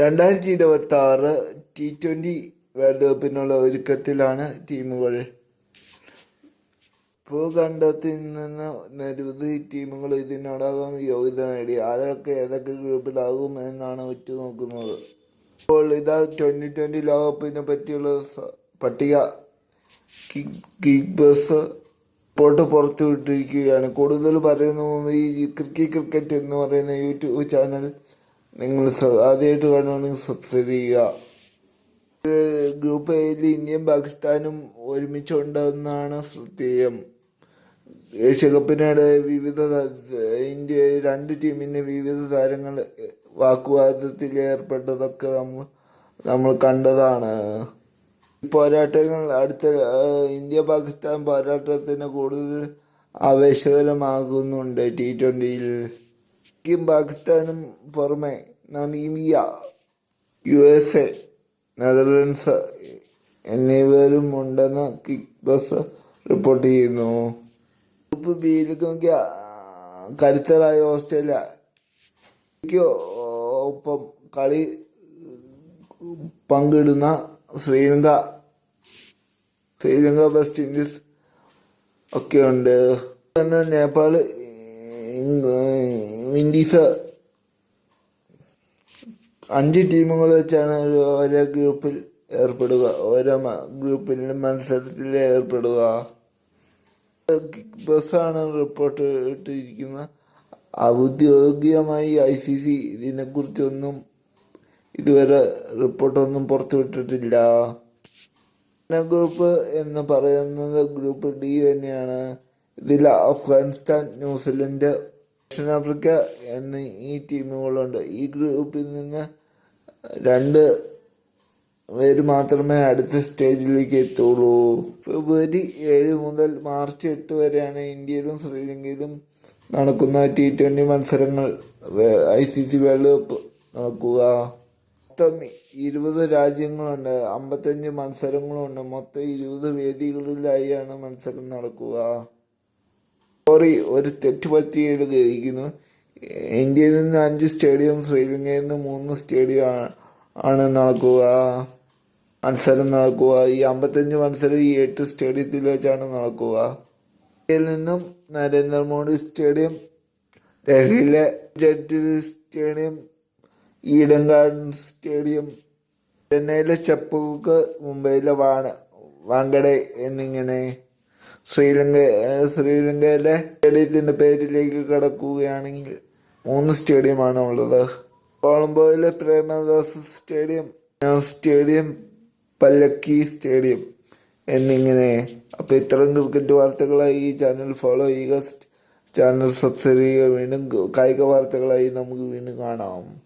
രണ്ടായിരത്തി ഇരുപത്തി ആറ് ടി ട്വന്റി വേൾഡ് കപ്പിനുള്ള ഒരുക്കത്തിലാണ് ടീമുകൾ. ഭൂഖണ്ഡത്തിൽ നിന്ന് നിരവധി ടീമുകൾ ഇതിനോടകം യോഗ്യത നേടി. അതൊക്കെ ഏതൊക്കെ ഗ്രൂപ്പിലാകും എന്നാണ് ഉറ്റുനോക്കുന്നത്. ഇപ്പോൾ ഇതാ ട്വന്റി ട്വന്റി ലോകകപ്പിനെ പറ്റിയുള്ള പട്ടിക കിക്ക് ബസ് പുറത്തു പുറത്തുവിട്ടിരിക്കുകയാണ് കൂടുതൽ പറയുന്ന ഈ ക്രിക്കറ്റ് ക്രിക്കറ്റ് എന്ന് പറയുന്ന യൂട്യൂബ് ചാനൽ നിങ്ങൾ ആദ്യമായിട്ട് കാണുകയാണെങ്കിൽ സബ്സ്ക്രൈബ് ചെയ്യുക. ഗ്രൂപ്പ് എയിൽ ഇന്ത്യയും പാകിസ്ഥാനും ഒരുമിച്ചുണ്ടെന്നാണ് ശ്രദ്ധേയം ഏഷ്യ കപ്പിനിടെ വിവിധ ഇന്ത്യ രണ്ട് ടീമിന്റെ വിവിധ താരങ്ങൾ വാക്കുവാദത്തിൽ ഏർപ്പെട്ടതൊക്കെ നമ്മൾ നമ്മൾ കണ്ടതാണ്. പോരാട്ടങ്ങൾ അടുത്ത ഇന്ത്യ പാകിസ്ഥാൻ പോരാട്ടത്തിന് കൂടുതൽ ആവേശകരമാകുന്നുണ്ട് ടി ട്വന്റിയിൽ പാകിസ്ഥാനും പുറമെ Namibia U S A Netherlands എന്നിവരും ഉണ്ടെന്ന് കിക്ക് ബസ് റിപ്പോർട്ട് ചെയ്യുന്നു. ഗ്രൂപ്പ് ബിയിലേക്ക് നോക്കിയ കരുത്തരായ ഓസ്ട്രേലിയ ഒപ്പം കളി പങ്കിടുന്ന ശ്രീലങ്ക ശ്രീലങ്ക വെസ്റ്റ് ഇൻഡീസ് ഒക്കെ ഉണ്ട് നേപ്പാൾ വിൻഡീസ് അഞ്ച് ടീമുകൾ വെച്ചാണ് ഓരോ ഗ്രൂപ്പിൽ ഏർപ്പെടുക. ഓരോ ഗ്രൂപ്പിലും മത്സരത്തിൽ ഏർപ്പെടുക. ബസ്സാണ് റിപ്പോർട്ട് ഇട്ടിരിക്കുന്നത്. ഔദ്യോഗികമായി ഐ സി സി ഇതിനെക്കുറിച്ചൊന്നും ഇതുവരെ റിപ്പോർട്ടൊന്നും പുറത്തുവിട്ടിട്ടില്ല. ഗ്രൂപ്പ് എന്ന് പറയുന്നത് ഗ്രൂപ്പ് ഡി തന്നെയാണ്. ഇതിൽ അഫ്ഗാനിസ്ഥാൻ ന്യൂസിലൻഡ് ദക്ഷിണാഫ്രിക്ക എന്നീ ഈ ടീമുകളുണ്ട്. ഈ ഗ്രൂപ്പിൽ നിന്ന് രണ്ട് പേര് മാത്രമേ അടുത്ത സ്റ്റേജിലേക്ക് എത്തുള്ളൂ. ഫെബ്രുവരി ഏഴ് മുതൽ മാർച്ച് എട്ട് വരെയാണ് ഇന്ത്യയിലും ശ്രീലങ്കയിലും നടക്കുന്ന ടി ട്വന്റി മത്സരങ്ങൾ. I C C world cup നടക്കുക. മൊത്തം ഇരുപത് രാജ്യങ്ങളുണ്ട്. അമ്പത്തഞ്ച് മത്സരങ്ങളുണ്ട്. മൊത്തം ഇരുപത് വേദികളിലായാണ് മത്സരം നടക്കുക. സോറി ഒരു തെറ്റ് പറ്റിയിരിക്കുന്നു ഇന്ത്യയിൽ നിന്ന് അഞ്ച് സ്റ്റേഡിയം ശ്രീലങ്കയിൽ നിന്ന് മൂന്ന് സ്റ്റേഡിയം ആണ് നടക്കുക. മത്സരം നടക്കുക. ഈ അമ്പത്തഞ്ച് മത്സരം ഈ എട്ട് സ്റ്റേഡിയത്തിൽ വെച്ചാണ് നടക്കുക. ഇന്ത്യയിൽ നിന്നും നരേന്ദ്രമോദി സ്റ്റേഡിയം ഡൽഹിയിലെ jet stadium Eden garden stadium ചെന്നൈയിലെ ചെപ്പുക്ക് മുംബൈയിലെ വാണ വാങ്കഡെ എന്നിങ്ങനെ ശ്രീലങ്ക ശ്രീലങ്കയിലെ സ്റ്റേഡിയത്തിന്റെ പേരിലേക്ക് കടക്കുകയാണെങ്കിൽ മൂന്ന് സ്റ്റേഡിയമാണ് ഉള്ളത്. കോളംബോയിലെ Premadasa stadium stadium Pallekele stadium എന്നിങ്ങനെ. അപ്പോൾ ഇത്തരം ക്രിക്കറ്റ് വാർത്തകളായി ഈ ചാനൽ ഫോളോ ചെയ്യുക. ചാനൽ സബ്സ്ക്രൈബ് ചെയ്യുക. വീണ്ടും കായിക വാർത്തകളായി നമുക്ക് വീണ്ടും കാണാം.